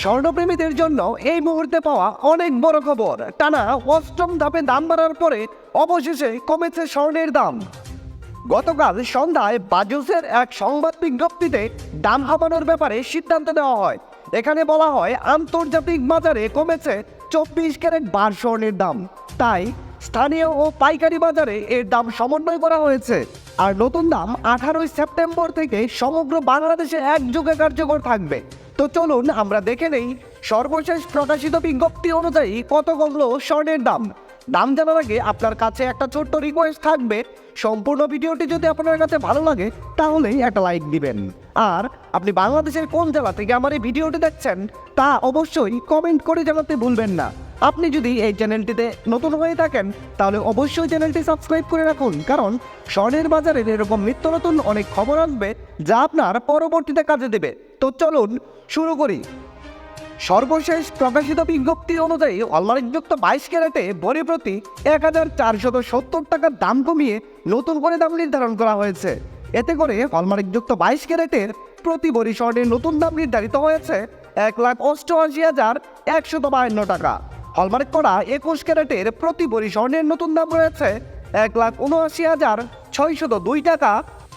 স্বর্ণপ্রেমীদের জন্য এই মুহূর্তে পাওয়া অনেক বড় খবর। টানা অষ্টম ধাপে দাম বাড়ার পরে অবশেষে কমেছে স্বর্ণের দাম। গতকাল সন্ধ্যায় বাজুসের এক সংবাদ বিজ্ঞপ্তিতে দাম কমানোর ব্যাপারে সিদ্ধান্ত নেওয়া হয়। এখানে বলা হয়, আন্তর্জাতিক বাজারে কমেছে চব্বিশ ক্যারেট বার স্বর্ণের দাম। তাই স্থানীয় ও পাইকারি বাজারে এর দাম সমন্বয় করা হয়েছে। আর নতুন দাম আঠারোই সেপ্টেম্বর থেকে সমগ্র বাংলাদেশে একযোগে কার্যকর থাকবে। তো চলুন, আমরা দেখে নেই সর্বশেষ প্রকাশিত বিজ্ঞপ্তি অনুযায়ী কত কমলো স্বর্ণের দাম। দাম জানার আগে আপনার কাছে একটা ছোট্ট রিকোয়েস্ট থাকবে। সম্পূর্ণ ভিডিওটি যদি আপনার কাছে ভালো লাগে, তাহলেই একটা লাইক দিবেন। আর আপনি বাংলাদেশের কোন জেলা থেকে আমার এই ভিডিওটি দেখছেন, তা অবশ্যই কমেন্ট করে জানাতে ভুলবেন না। আপনি যদি এই চ্যানেলটিতে নতুন হয়ে থাকেন, তাহলে অবশ্যই চ্যানেলটি সাবস্ক্রাইব করে রাখুন, কারণ স্বর্ণের বাজারের এরকম নিত্য নতুন অনেক খবর আসবে যা আপনার পরবর্তীতে কাজে দেবে। তো চলুন, শুরু করি। সর্বশেষ প্রকাশিত বিজ্ঞপ্তি অনুযায়ী অলমারিকযুক্ত বাইশ ক্যারেটে ভরি প্রতি এক হাজার চারশত সত্তর টাকার দাম কমিয়ে নতুন করে দাম নির্ধারণ করা হয়েছে। এতে করে হলমার্কযুক্ত বাইশ ক্যারেটের প্রতি ভরি স্বর্ণের নতুন দাম নির্ধারিত হয়েছে এক লাখ অষ্টআশি হাজার একশত বাহান্ন টাকা। হলমার্ক করা একুশ ক্যারেটের প্রতি ভরি স্বর্ণের নতুন দাম রয়েছে এক লাখ উনআশি হাজার ছয়শত দুই টাকা।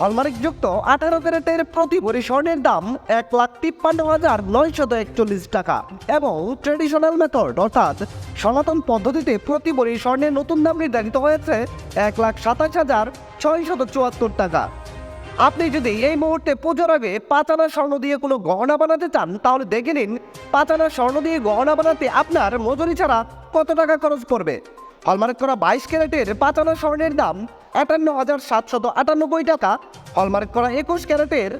হলমার্কযুক্ত আঠারো ক্যারেটের প্রতি ভরি স্বর্ণের দাম এক লাখ তিপ্পান্ন হাজার নয়শত একচল্লিশ টাকা এবং ট্রেডিশনাল মেথড অর্থাৎ সনাতন পদ্ধতিতে প্রতি ভরি স্বর্ণের নতুন দাম নির্ধারিত হয়েছে এক লাখ সাতাশ হাজার ছয়শত চুয়াত্তর টাকা। আপনি যদি এই মুহূর্তে পুজোর আগে পাঁচানা স্বর্ণ দিয়ে কোনো গহনা বানাতে চান, তাহলে দেখে নিন পাঁচানা স্বর্ণ দিয়ে গহনা বানাতে আপনার মজুরি ছাড়া কত টাকা খরচ পড়বে? হলমার্ক করা বাইশ ক্যারেটের পাঁচানা স্বর্ণের দাম আটান্ন হাজার সাতশত আটানব্বই টাকা। হলমার্ক করা একুশ ক্যারেটের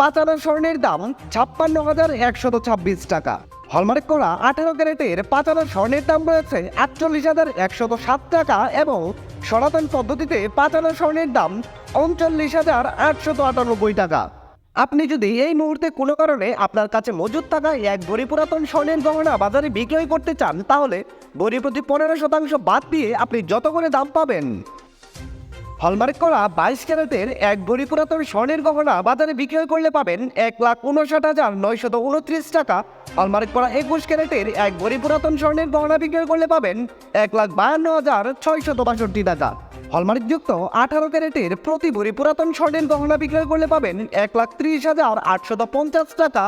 পাঁচানা স্বর্ণের দাম ছাপ্পান্ন হাজার একশত ছাব্বিশ টাকা। হলমার্ক করা আঠারো ক্যারেটের পাঁচানা স্বর্ণের দাম রয়েছে আটচল্লিশ হাজার একশত সাত টাকা এবং সনাতন পদ্ধতিতে পাঁচানা স্বর্ণের দাম উনচল্লিশ হাজার আটশত আটানব্বই টাকা। আপনি যদি এই মুহূর্তে কোনো কারণে আপনার কাছে মজুদ থাকা এক ভরি পুরাতন স্বর্ণের গহনা বাজারে বিক্রয় করতে চান, তাহলে ভরি প্রতি পনেরো শতাংশ বাদ দিয়ে আপনি যত করে দাম পাবেন হলমার্ক করা বাইশ ক্যারেটের এক ভরি পুরাতন স্বর্ণের গহনা বাজারে বিক্রয় করলে পাবেন এক লাখ উনষাট হাজার নয়শত উনত্রিশ টাকা। হলমার্ক করা একুশ ক্যারেটের এক ভরি পুরাতন স্বর্ণের গহনা বিক্রয় করলে পাবেন এক লাখ বায়ান্ন হাজার ছয়শত বাষট্টি টাকা হলমার্কযুক্ত আঠারো ক্যারেটের প্রতি ভরি পুরাতন স্বর্ণের গহনা বিক্রয় করলে পাবেন এক লাখ ত্রিশ হাজার আটশত পঞ্চাশ টাকা।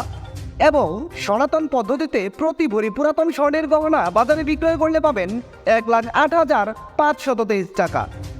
এবং সনাতন পদ্ধতিতে প্রতি ভরি পুরাতন স্বর্ণের গহনা বাজারে বিক্রয় করলে পাবেন এক লাখ আট হাজার পাঁচশত তেইশ টাকা।